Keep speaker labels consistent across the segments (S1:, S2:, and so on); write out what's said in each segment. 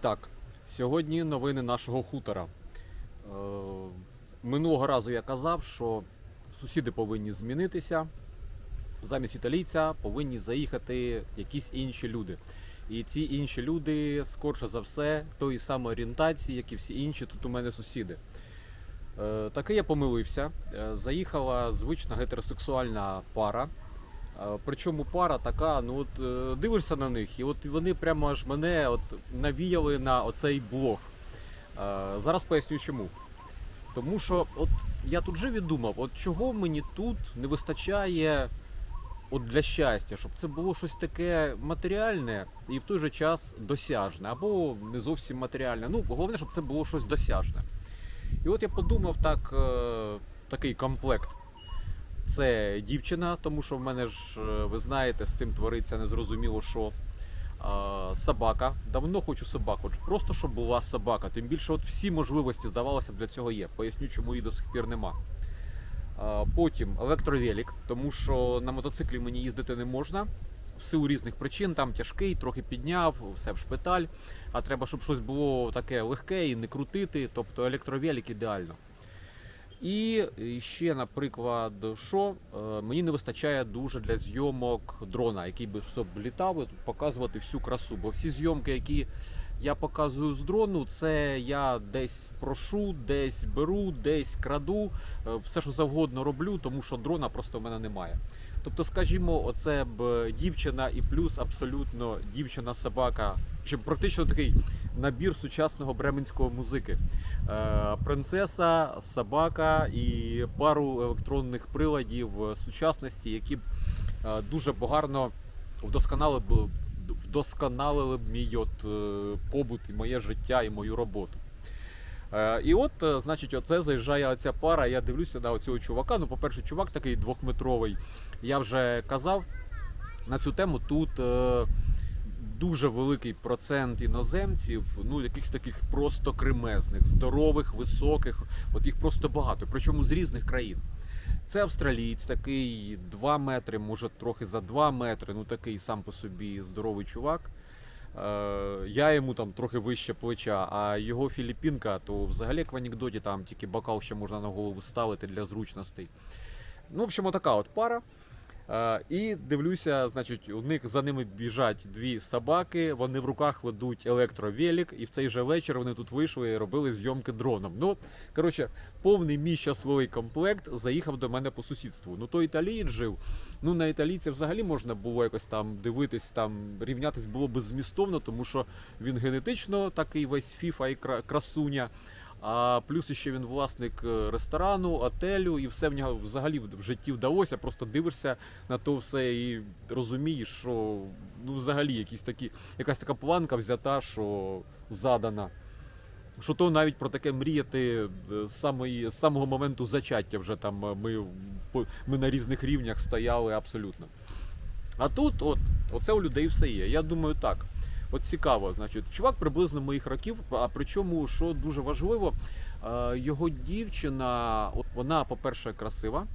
S1: Так, сьогодні новини нашого хутора. Е, минулого разу я казав, що сусіди повинні змінитися. Замість італійця повинні заїхати якісь інші люди. І ці інші люди, скорше за все, тої самої орієнтації, як і всі інші, тут у мене сусіди. Е, таки я помилився. Е, заїхала звична гетеросексуальна пара. Причому пара така, ну от е, дивишся на них, і от вони прямо аж мене от навіяли на оцей блог. Зараз поясню чому. Тому що от я тут жив і думав, от чого мені тут не вистачає от для щастя, щоб це було щось таке матеріальне і в той же час досяжне, або не зовсім матеріальне. Ну, головне, щоб це було щось досяжне. І от я подумав так, е, такий комплект. Це дівчина, тому що в мене ж, е, ви знаєте, з цим твориться незрозуміло що. А, собака. Давно хочу собаку. Просто щоб була собака. Тим більше от всі можливості, здавалося б, для цього є. Поясню, чому її до сих пір нема. А, потім електровелік, тому що на мотоциклі мені їздити не можна. В силу різних причин, там тяжкий, трохи підняв, все в шпиталь. А треба, щоб щось було таке легке і не крутити. Тобто електровелік ідеально. І ще, наприклад, що е, мені не вистачає дуже для зйомок дрона, який би щоб літав і показувати всю красу. Бо всі зйомки, які я показую з дрону, це я десь прошу, десь беру, десь краду, е, все що завгодно роблю, тому що дрона просто в мене немає. Тобто, скажімо, оце б дівчина і плюс абсолютно дівчина-собака, чи практично такий набір сучасного бременського музики. Е, принцеса, собака і пару електронних приладів е, сучасності, які б е, дуже гарно вдосконалили б, вдосконалили б мій от, е, побут і моє життя і мою роботу. Е, І от, е, значить, оце заїжджає оця пара. Я дивлюся на оцього чувака. Ну, по-перше, чувак такий двохметровий. Я вже казав на цю тему тут. е, Дуже великий процент іноземців, ну якихось таких просто кремезних, здорових, високих, от їх просто багато, причому з різних країн. Це австралієць, такий 2 метри, може трохи за 2 метри, ну такий сам по собі здоровий чувак. Е, я йому там трохи вище плеча, а його філіппінка, то взагалі як в анекдоті там тільки бокал ще можна на голову ставити для зручностей. Ну, в общем, така от пара. Е, І дивлюся, значить, у них за ними біжать дві собаки, вони в руках ведуть електровелік, і в цей же вечір вони тут вийшли і робили зйомки дроном. Ну, от, коротше, повний мій щасливий комплект заїхав до мене по сусідству. Ну, той італієць жив. Ну, на італійця взагалі можна було якось там дивитись, там рівнятись було беззмістовно, тому що він генетично такий весь фіфа і кра- красуня. А плюс ще він власник е, ресторану, отелю, і все в нього взагалі в житті вдалося. Просто дивишся на то все і розумієш, що ну взагалі якісь такі, якась така планка взята, що задана. Що то навіть про таке мріяти е, з, самої, з самого моменту зачаття вже там е, ми, ми на різних рівнях стояли абсолютно. А тут, от, оце у людей все є. Я думаю, так. От цікаво, значить, чувак приблизно моїх років, а причому, що дуже важливо, е, його дівчина, от вона, по-перше, красива,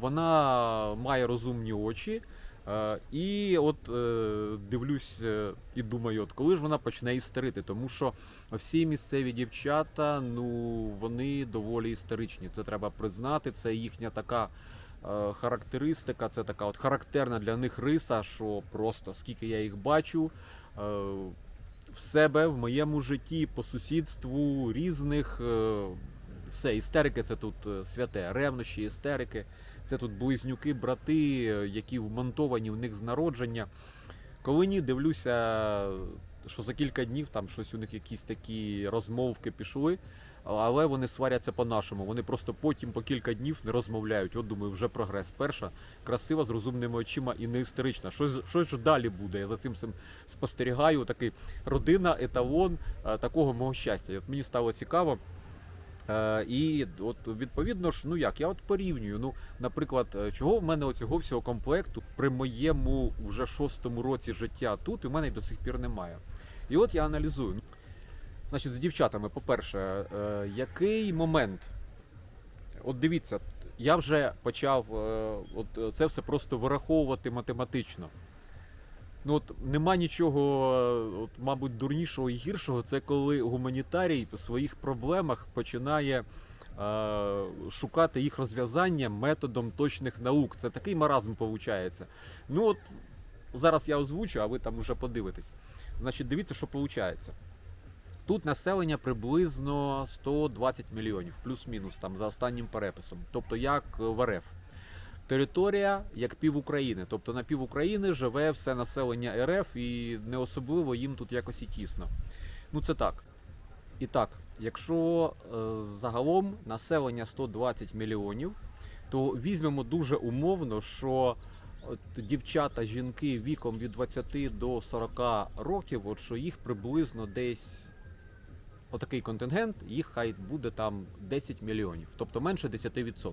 S1: вона має розумні очі. е, І от е, дивлюсь і думаю, от коли ж вона почне істерити, тому що всі місцеві дівчата, ну вони доволі істеричні. Це треба признати. Це їхня така характеристика, це така от характерна для них риса, що просто скільки я їх бачу. Е, В себе в моєму житті, по сусідству різних е, все, істерики це тут е, святе, ревнощі, істерики. Це тут близнюки, брати, які вмонтовані в них з народження. Коли ні, дивлюся, що за кілька днів там щось у них якісь такі розмовки пішли. але вони сваряться по-нашому. Вони просто потім по кілька днів не розмовляють. От думаю, вже прогрес. Перша красива з розумними очима і не істерична. Щось, щось ж далі буде. Я за цим спостерігаю. Такий родина, еталон е, такого мого щастя. От мені стало цікаво. Е, і от відповідно ж, ну як, я от порівнюю. Ну, наприклад, е, чого в мене оцього всього комплекту при моєму вже шостому році життя тут, в мене й до сих пір немає. І от я аналізую. Значить, з дівчатами, по-перше, е, який момент? От дивіться, я вже почав е, от е, це все просто вираховувати математично. Ну от нема нічого, от, мабуть, дурнішого і гіршого, це коли гуманітарій у своїх проблемах починає шукати їх розв'язання методом точних наук. Це такий маразм виходить. Ну от зараз я озвучу, а ви там вже подивитесь. Значить, дивіться, що виходить. Тут населення приблизно 120 мільйонів, плюс-мінус там за останнім переписом. Тобто як в РФ. Територія як пів України. Тобто на пів України живе все населення РФ і не особливо їм тут якось і тісно. Ну це так. І так, якщо е, загалом населення 120 мільйонів, то візьмемо дуже умовно, що от дівчата, жінки віком від 20 до 40 років, от що їх приблизно десь отакий контингент, їх хай буде там 10 мільйонів, тобто менше 10%.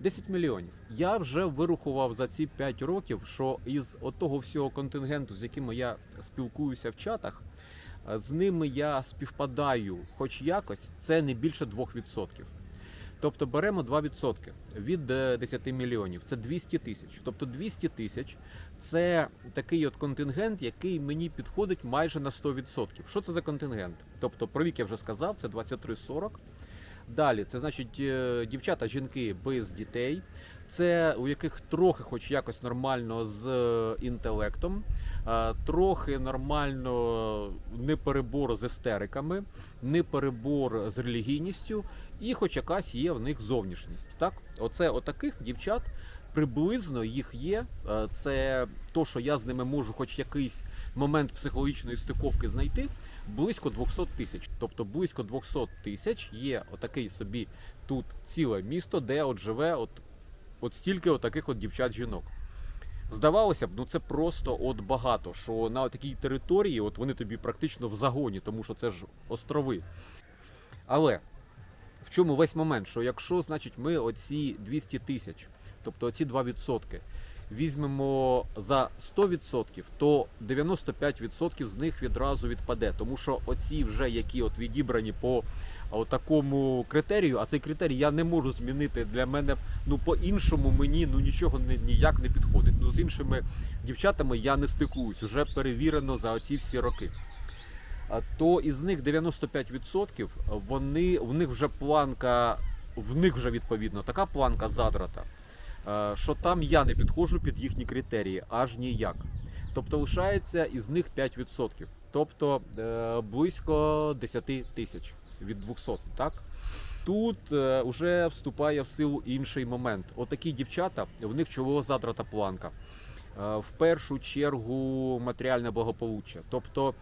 S1: 10 мільйонів. Я вже вирахував за ці 5 років, що із отого всього контингенту, з якими я спілкуюся в чатах, е, з ними я співпадаю хоч якось, це не більше 2%. Тобто беремо 2% від е, 10 мільйонів, це 200 тисяч. Тобто 200 тисяч це такий от контингент, який мені підходить майже на 100%. Що це за контингент? Тобто про вік я вже сказав, це 23-40. Далі, це значить е, дівчата, жінки без дітей, це у яких трохи, хоч якось нормально з е, інтелектом, е, трохи нормально не перебор з естериками, не перебор з релігійністю, і хоч якась є в них зовнішність. Так, оце отаких дівчат. Приблизно їх є. Е, Це то, що я з ними можу, хоч якийсь момент психологічної стиковки знайти близько 200 тисяч. Тобто близько 200 тисяч є отакий собі тут ціле місто, де от живе от, от стільки отаких от дівчат-жінок. Здавалося б, ну це просто от багато, що на такій території от вони тобі практично в загоні, тому що це ж острови. Але в чому весь момент? Що якщо, значить, ми оці 200 тисяч, тобто оці 2%, візьмемо за 100%, то 95% з них відразу відпаде. Тому що оці вже які от відібрані по от такому критерію, а цей критерій я не можу змінити для мене. Ну по-іншому мені ну нічого не, ніяк не підходить. Ну з іншими дівчатами я не стикуюсь, уже перевірено за оці всі роки. А То із них 95% вони в них вже планка, в них вже відповідно така планка задрата, е, що там я не підходжу під їхні критерії, аж ніяк. Тобто лишається із них 5%, тобто е, близько 10 тисяч від 200, так? Тут е, вже вступає в силу інший момент. Отакі дівчата, в них чого задрата планка. Е, в першу чергу матеріальне благополуччя. Тобто, е,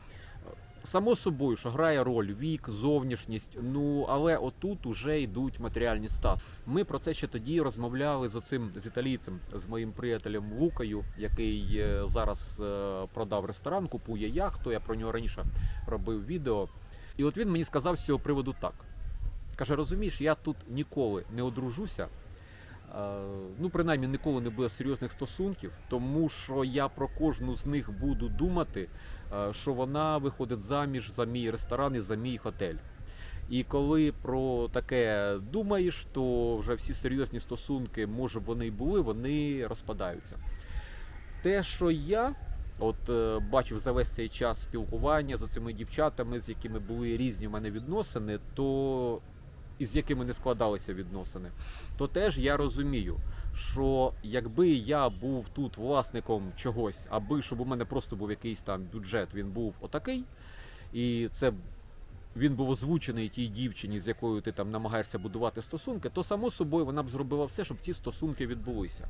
S1: само собою, що грає роль вік, зовнішність. Ну але отут уже йдуть матеріальні статки. Ми про це ще тоді розмовляли з оцим з італійцем, з моїм приятелем Лукою, який е, зараз е, продав ресторан, купує яхту. Я про нього раніше робив відео. І от він мені сказав з цього приводу так. Каже, розумієш, я тут ніколи не одружуся. Е, Ну, принаймні, ніколи не буде серйозних стосунків, тому що я про кожну з них буду думати, е, що вона виходить заміж за мій ресторан і за мій готель. І коли про таке думаєш, то вже всі серйозні стосунки, може б вони й були, вони розпадаються. Те, що я от е, бачив за весь цей час спілкування з цими дівчатами, з якими були різні в мене відносини, то і з якими не складалися відносини, то теж я розумію, що якби я був тут власником чогось, аби щоб у мене просто був якийсь там бюджет, він був отакий, і це він був озвучений тій дівчині, з якою ти там намагаєшся будувати стосунки, то само собою вона б зробила все, щоб ці стосунки відбулися.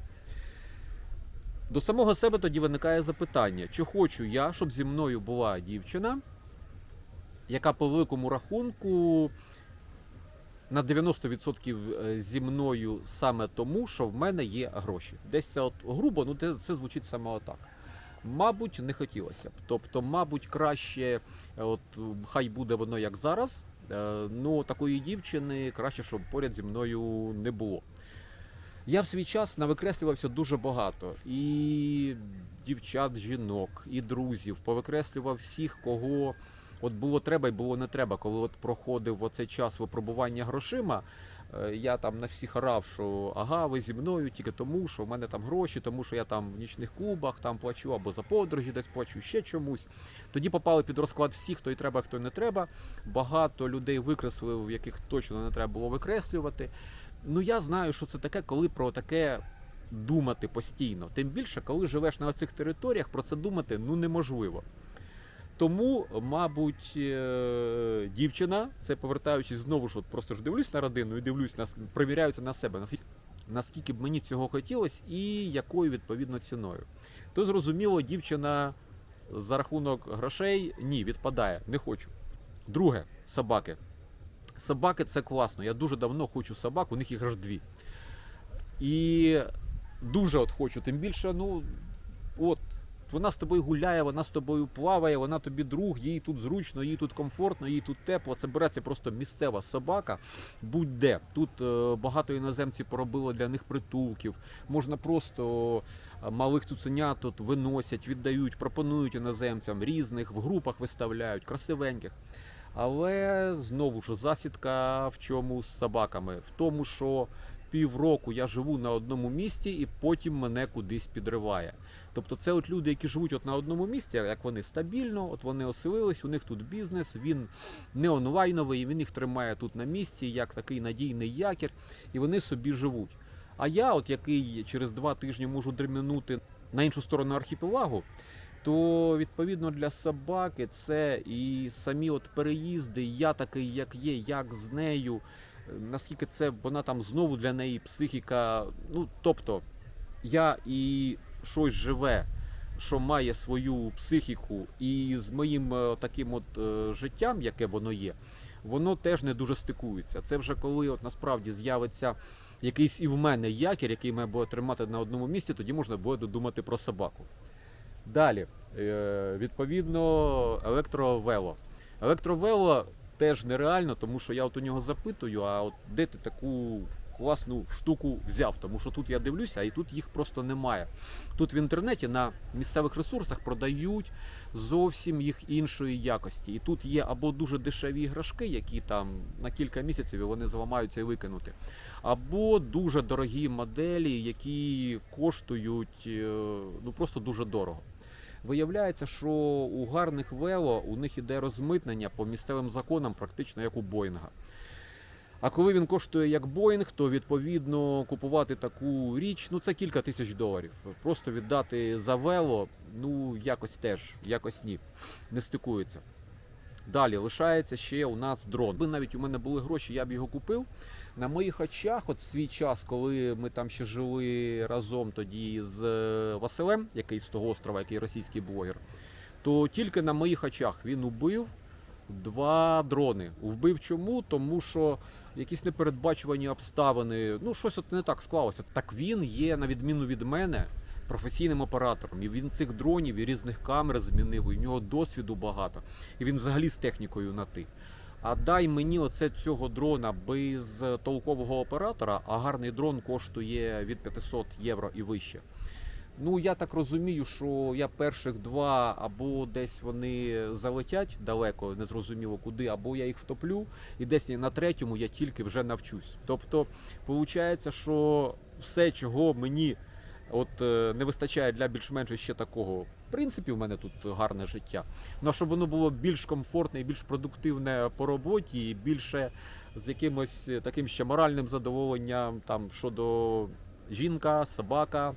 S1: До самого себе тоді виникає запитання, чи хочу я, щоб зі мною була дівчина, яка по великому рахунку на 90% е, зі мною саме тому, що в мене є гроші. Десь це от грубо, ну це, звучить саме отак. Мабуть, не хотілося б. Тобто, мабуть, краще, е, от хай буде воно як зараз. е, Ну, такої дівчини краще, щоб поряд зі мною не було. Я в свій час навикреслювався дуже багато. І дівчат, жінок, і друзів. Повикреслював всіх, кого от було треба і було не треба. Коли от проходив оцей час випробування грошима, е, я там на всіх орав, що ага, ви зі мною тільки тому, що в мене там гроші, тому що я там в нічних клубах там плачу або за подорожі десь плачу, ще чомусь. Тоді попали під розклад всіх, хто і треба, хто і не треба. Багато людей викреслив, яких точно не треба було викреслювати. Ну я знаю, що це таке, коли про таке думати постійно. Тим більше, коли живеш на цих територіях, про це думати ну неможливо. Тому, мабуть, е, дівчина, це повертаючись знову ж, от просто ж дивлюсь на родину і дивлюсь на провіряюся на себе, наскільки б мені цього хотілося і якою відповідно ціною. То зрозуміло, дівчина за рахунок грошей ні, відпадає, не хочу. Друге, собаки. Собаки це класно. Я дуже давно хочу собак, у них їх аж дві. І дуже от хочу, тим більше, ну, от, вона з тобою гуляє, вона з тобою плаває, вона тобі друг, їй тут зручно, їй тут комфортно, їй тут тепло. Це береться просто місцева собака. Будь-де. Тут е, багато іноземців поробило для них притулків. Можна просто е, малих цуценят тут виносять, віддають, пропонують іноземцям різних, в групах виставляють, красивеньких. Але знову ж засідка в чому з собаками? В тому, що півроку я живу на одному місці і потім мене кудись підриває. Тобто це от люди, які живуть от на одному місці, як вони стабільно, от вони оселились, у них тут бізнес, він не онлайновий, він їх тримає тут на місці, як такий надійний якір, і вони собі живуть. А я, от який через два тижні можу дремінути на іншу сторону архіпелагу, то відповідно для собаки це і самі от переїзди, я такий, як є, як з нею, е, наскільки це вона там знову для неї психіка. Ну тобто я і щось живе, що має свою психіку, і з моїм е, таким от е, життям, яке воно є, воно теж не дуже стикується. Це вже коли от насправді з'явиться якийсь і в мене якір, який мене буде тримати на одному місці, тоді можна буде думати про собаку. Далі, е, відповідно, електровело. Електровело теж нереально, тому що я от у нього запитую, а от де ти таку класну штуку взяв? Тому що тут я дивлюся, і тут їх просто немає. Тут в інтернеті на місцевих ресурсах продають зовсім їх іншої якості. І тут є або дуже дешеві іграшки, які там на кілька місяців вони зламаються і викинути, або дуже дорогі моделі, які коштують е, ну просто дуже дорого. Виявляється, що у гарних вело у них іде розмитнення по місцевим законам, практично як у Боїнга. А коли він коштує як Боїнг, то відповідно купувати таку річ, ну це кілька тисяч доларів. Просто віддати за вело, ну якось теж, якось ні, не стикується. Далі лишається ще у нас дрон. Якби навіть у мене були гроші, я б його купив. На моїх очах, от свій час, коли ми там ще жили разом тоді з е, Василем, який з того острова, який російський блогер, то тільки на моїх очах він убив два дрони. Вбив чому? Тому що якісь непередбачувані обставини, ну щось от не так склалося. Так він є, на відміну від мене, професійним оператором. І він цих дронів і різних камер змінив, і в нього досвіду багато. І він взагалі з технікою на ти. А дай мені оце цього дрона без толкового оператора, а гарний дрон коштує від 500 євро і вище. Ну, я так розумію, що я перших два або десь вони залетять далеко, незрозуміло куди, або я їх втоплю, і десь на третьому я тільки вже навчусь. Тобто, виходить, що все, чого мені от е, не вистачає для більш-менш ще такого. Принципі, в мене тут гарне життя. Ну, щоб воно було більш комфортне і більш продуктивне по роботі, і більше з якимось е, таким ще моральним задоволенням, там щодо жінка, собака,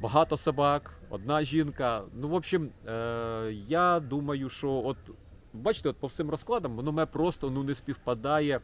S1: багато собак, одна жінка. Ну, в общем, е, я думаю, що от бачите, от по всім розкладам воно мене просто ну, не співпадає.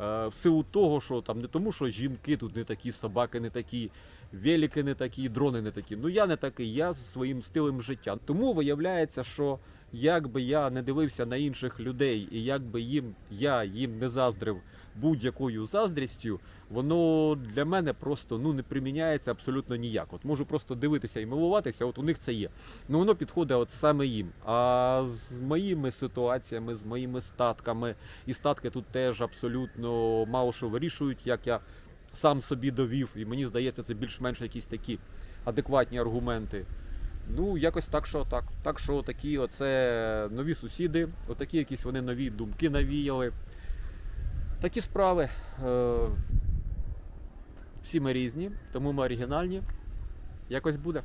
S1: Е, В силу того, що там не тому, що жінки тут не такі, собаки не такі, велики не такі, дрони не такі. Ну я не такий, я зі своїм стилем життя. Тому виявляється, що як би я не дивився на інших людей, і як би їм я їм не заздрив будь-якою заздрістю, воно для мене просто ну, не приміняється абсолютно ніяк. От можу просто дивитися і милуватися, от у них це є. Ну воно підходить от саме їм. А з моїми ситуаціями, з моїми статками, і статки тут теж абсолютно мало що вирішують, як я сам собі довів, і мені здається, це більш-менш якісь такі адекватні аргументи. Ну, якось так, що так. Так що такі оце нові сусіди, отакі якісь вони нові думки навіяли. Такі справи. Е, всі ми різні, тому ми оригінальні. Якось буде.